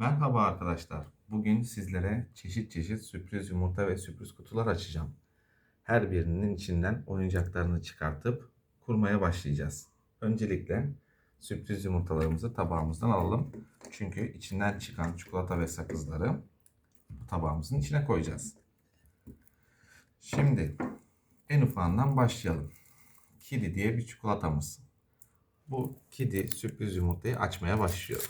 Merhaba arkadaşlar. Bugün sizlere çeşit çeşit sürpriz yumurta ve sürpriz kutular açacağım. Her birinin içinden oyuncaklarını çıkartıp kurmaya başlayacağız. Öncelikle sürpriz yumurtalarımızı tabağımızdan alalım. Çünkü içinden çıkan çikolata ve sakızları tabağımızın içine koyacağız. Şimdi en ufağından başlayalım. Kidi diye bir çikolatamız. Bu kidi sürpriz yumurtayı açmaya başlıyor.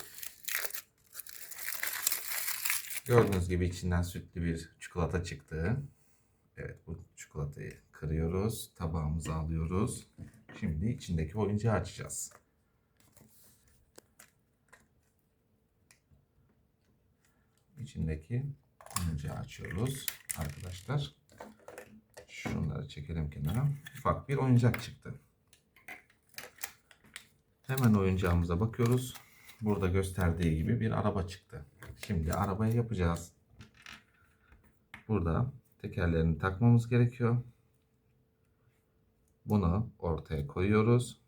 Gördüğünüz gibi içinden sütlü bir çikolata çıktı. Evet bu çikolatayı kırıyoruz. Tabağımıza alıyoruz. Şimdi içindeki oyuncağı açacağız. İçindeki oyuncağı açıyoruz arkadaşlar. Şunları çekelim kenara. Ufak bir oyuncak çıktı. Hemen oyuncağımıza bakıyoruz. Burada gösterdiği gibi bir araba çıktı. Şimdi arabayı yapacağız. Burada tekerlerini takmamız gerekiyor. Bunu ortaya koyuyoruz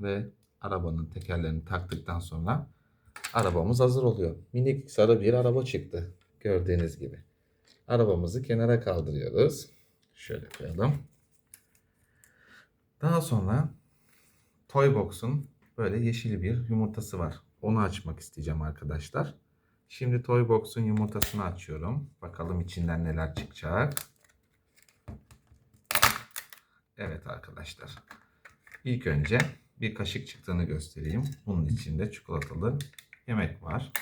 ve arabanın tekerlerini taktıktan sonra arabamız hazır oluyor. Minik sarı bir araba çıktı. Gördüğünüz gibi. Arabamızı kenara kaldırıyoruz. Şöyle koyalım. Daha sonra Toybox'un böyle yeşil bir yumurtası var. Onu açmak isteyeceğim arkadaşlar. Şimdi Toybox'un yumurtasını açıyorum. Bakalım içinden neler çıkacak. Evet arkadaşlar. İlk önce bir kaşık çıktığını göstereyim. Bunun içinde çikolatalı yemek var.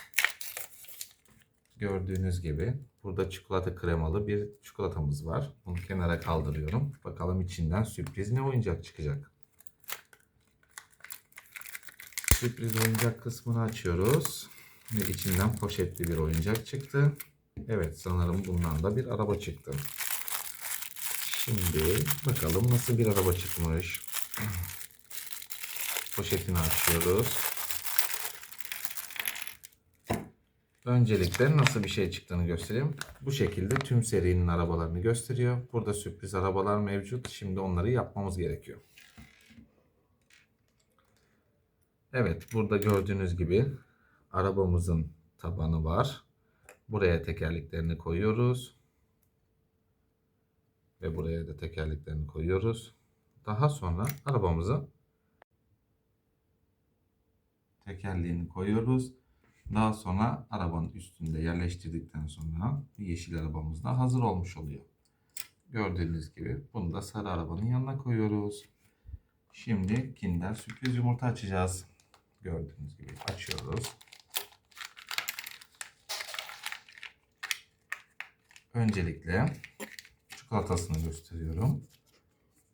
Gördüğünüz gibi burada çikolata kremalı bir çikolatamız var. Bunu kenara kaldırıyorum. Bakalım içinden sürpriz ne oyuncak çıkacak. Sürpriz oyuncak kısmını açıyoruz. Ve içinden poşetli bir oyuncak çıktı. Evet sanırım bundan da bir araba çıktı. Şimdi bakalım nasıl bir araba çıkmış. Poşetini açıyoruz. Öncelikle nasıl bir şey çıktığını göstereyim. Bu şekilde tüm serinin arabalarını gösteriyor. Burada sürpriz arabalar mevcut. Şimdi onları yapmamız gerekiyor. Evet, burada gördüğünüz gibi arabamızın tabanı var. Buraya tekerleklerini koyuyoruz. Ve buraya da tekerleklerini koyuyoruz. Daha sonra arabamızı tekerleğini koyuyoruz. Daha sonra arabanın üstünde yerleştirdikten sonra yeşil arabamız da hazır olmuş oluyor. Gördüğünüz gibi bunu da sarı arabanın yanına koyuyoruz. Şimdi Kinder sürpriz yumurta açacağız. Gördüğünüz gibi açıyoruz. Öncelikle çikolatasını gösteriyorum.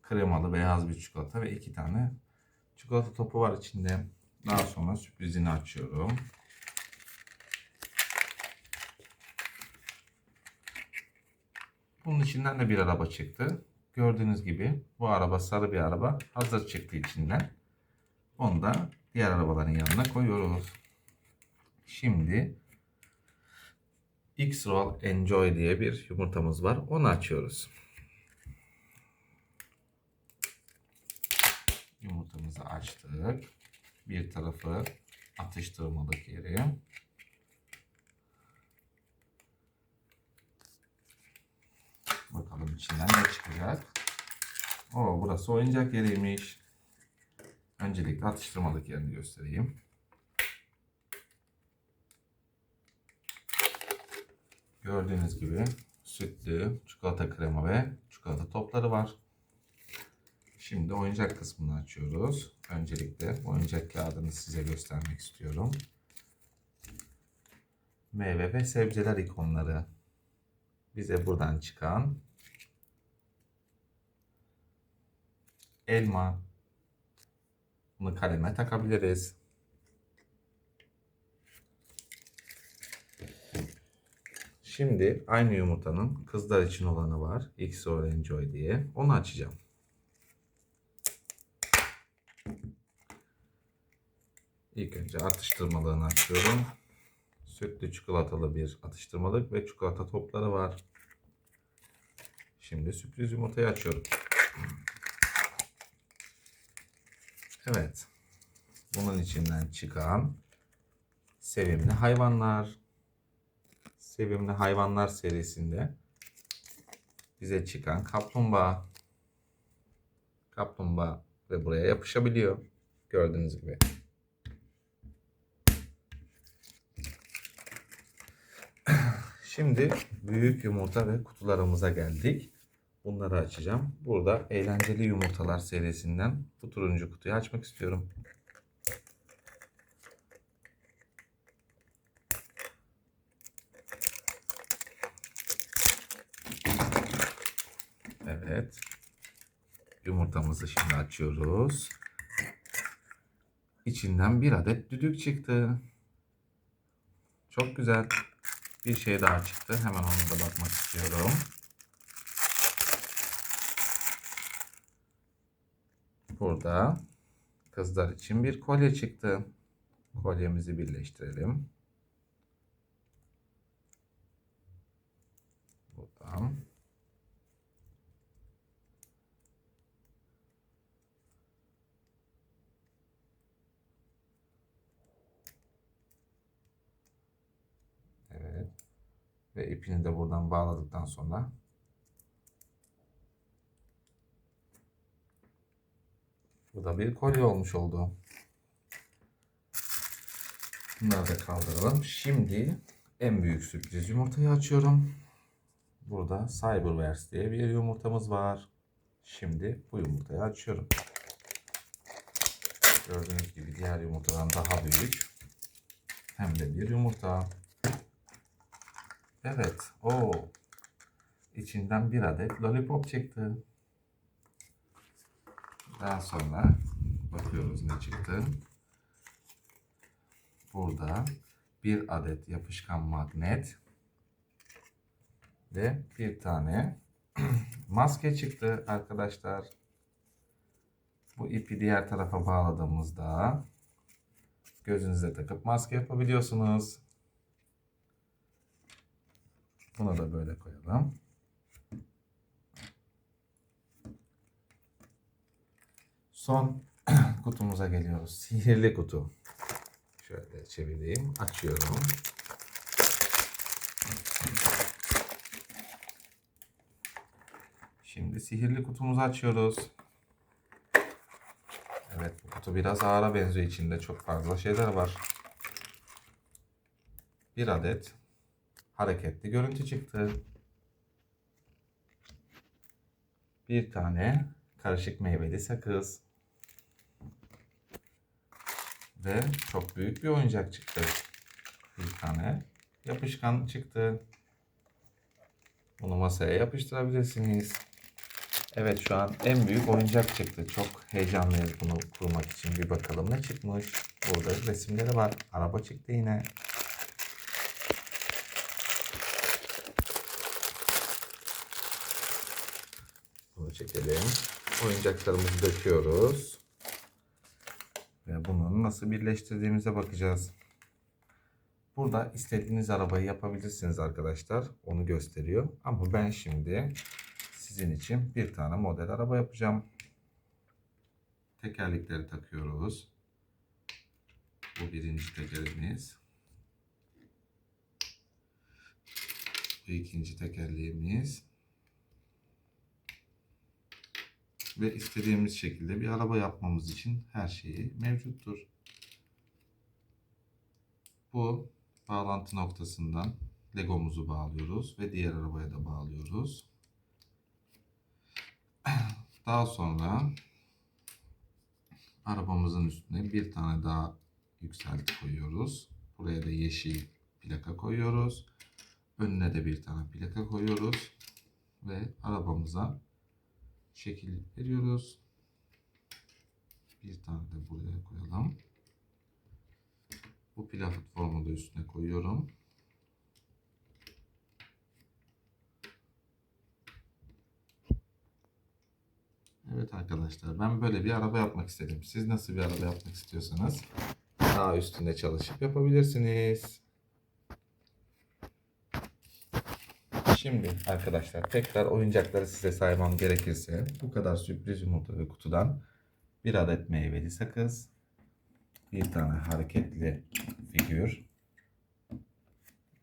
Kremalı beyaz bir çikolata ve iki tane çikolata topu var içinde. Daha sonra sürprizini açıyorum. Bunun içinden de bir araba çıktı. Gördüğünüz gibi bu araba sarı bir araba. Hazır çıktı içinden. Onu da diğer arabaların yanına koyuyoruz. Şimdi X-Roll Enjoy diye bir yumurtamız var. Onu açıyoruz. Yumurtamızı açtık. Bir tarafı atıştırmalık yeri. Bakalım içinden ne çıkacak. Oo, burası oyuncak yeriymiş. Öncelikle atıştırmalık yerini göstereyim. Gördüğünüz gibi sütlü çikolata krema ve çikolata topları var. Şimdi oyuncak kısmını açıyoruz. Öncelikle oyuncak kağıdını size göstermek istiyorum. Meyve ve sebzeler ikonları. Bize buradan çıkan elma. Bunu kaleme takabiliriz. Şimdi aynı yumurtanın kızlar için olanı var. X Enjoy diye. Onu açacağım. İlk önce atıştırmalığını açıyorum. Sütlü çikolatalı bir atıştırmalık ve çikolata topları var. Şimdi sürpriz yumurtayı açıyorum. Evet. Bunun içinden çıkan sevimli hayvanlar. Sevimli Hayvanlar serisinde bize çıkan kaplumbağa. Kaplumbağa ve buraya yapışabiliyor. Gördüğünüz gibi. Şimdi büyük yumurta ve kutularımıza geldik. Bunları açacağım. Burada eğlenceli yumurtalar serisinden bu turuncu kutuyu açmak istiyorum. Evet. Yumurtamızı şimdi açıyoruz. İçinden bir adet düdük çıktı. Çok güzel. Bir şey daha çıktı. Hemen ona da bakmak istiyorum. Burada kızlar için bir kolye çıktı. Kolyemizi birleştirelim. Buradan. Evet. Ve ipini de buradan bağladıktan sonra bu da bir kolye olmuş oldu. Bunları da kaldıralım. Şimdi en büyük sürpriz yumurtayı açıyorum. Burada Cyberverse diye bir yumurtamız var. Şimdi bu yumurtayı açıyorum. Gördüğünüz gibi diğer yumurtadan daha büyük. Hem de bir yumurta. Evet. O. İçinden bir adet lollipop çıktı. Daha sonra bakıyoruz ne çıktı. Burada bir adet yapışkan magnet ve bir tane maske çıktı arkadaşlar. Bu ipi diğer tarafa bağladığımızda gözünüze takıp maske yapabiliyorsunuz. Bunu da böyle koyalım. Son kutumuza geliyoruz. Sihirli kutu. Şöyle çevireyim. Açıyorum. Şimdi sihirli kutumuzu açıyoruz. Evet bu kutu biraz ağıra benziyor. İçinde çok fazla şeyler var. Bir adet hareketli görüntü çıktı. Bir tane karışık meyveli sakız. Ve çok büyük bir oyuncak çıktı. Bir tane yapışkan çıktı. Bunu masaya yapıştırabilirsiniz. Evet şu an en büyük oyuncak çıktı. Çok heyecanlıyız bunu kurmak için. Bir bakalım ne çıkmış. Burada resimleri var. Araba çıktı yine. Çekelim. Oyuncaklarımızı döküyoruz. Ve bunu nasıl birleştirdiğimize bakacağız. Burada istediğiniz arabayı yapabilirsiniz arkadaşlar. Onu gösteriyor. Ama ben şimdi sizin için bir tane model araba yapacağım. Tekerlekleri takıyoruz. Bu birinci tekerimiz. Bu ikinci tekerleğimiz. Ve istediğimiz şekilde bir araba yapmamız için her şeyi mevcuttur. Bu bağlantı noktasından Legomuzu bağlıyoruz ve diğer arabaya da bağlıyoruz. Daha sonra arabamızın üstüne bir tane daha yükselti koyuyoruz. Buraya da yeşil plaka koyuyoruz. Önüne de bir tane plaka koyuyoruz. Ve arabamıza şekil veriyoruz. Bir tane de buraya koyalım. Bu platformu da üstüne koyuyorum. Evet arkadaşlar ben böyle bir araba yapmak istedim. Siz nasıl bir araba yapmak istiyorsanız daha üstünde çalışıp yapabilirsiniz. Şimdi arkadaşlar tekrar oyuncakları size saymam gerekirse bu kadar sürpriz yumurta ve kutudan bir adet meyveli sakız, bir tane hareketli figür,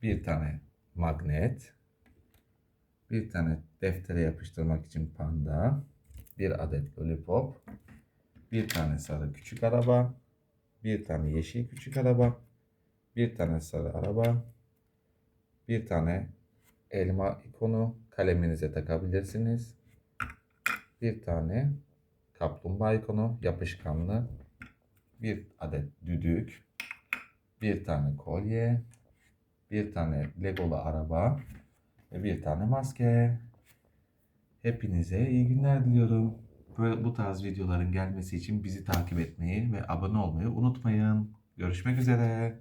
bir tane magnet, bir tane deftere yapıştırmak için panda, bir adet lollipop, bir tane sarı küçük araba, bir tane yeşil küçük araba, bir tane sarı araba, bir tane elma ikonu kaleminize takabilirsiniz. Bir tane kaplumbağa ikonu yapışkanlı, bir adet düdük, bir tane kolye, bir tane legolu araba ve bir tane maske. Hepinize iyi günler diliyorum. Böyle bu tarz videoların gelmesi için bizi takip etmeyi ve abone olmayı unutmayın. Görüşmek üzere.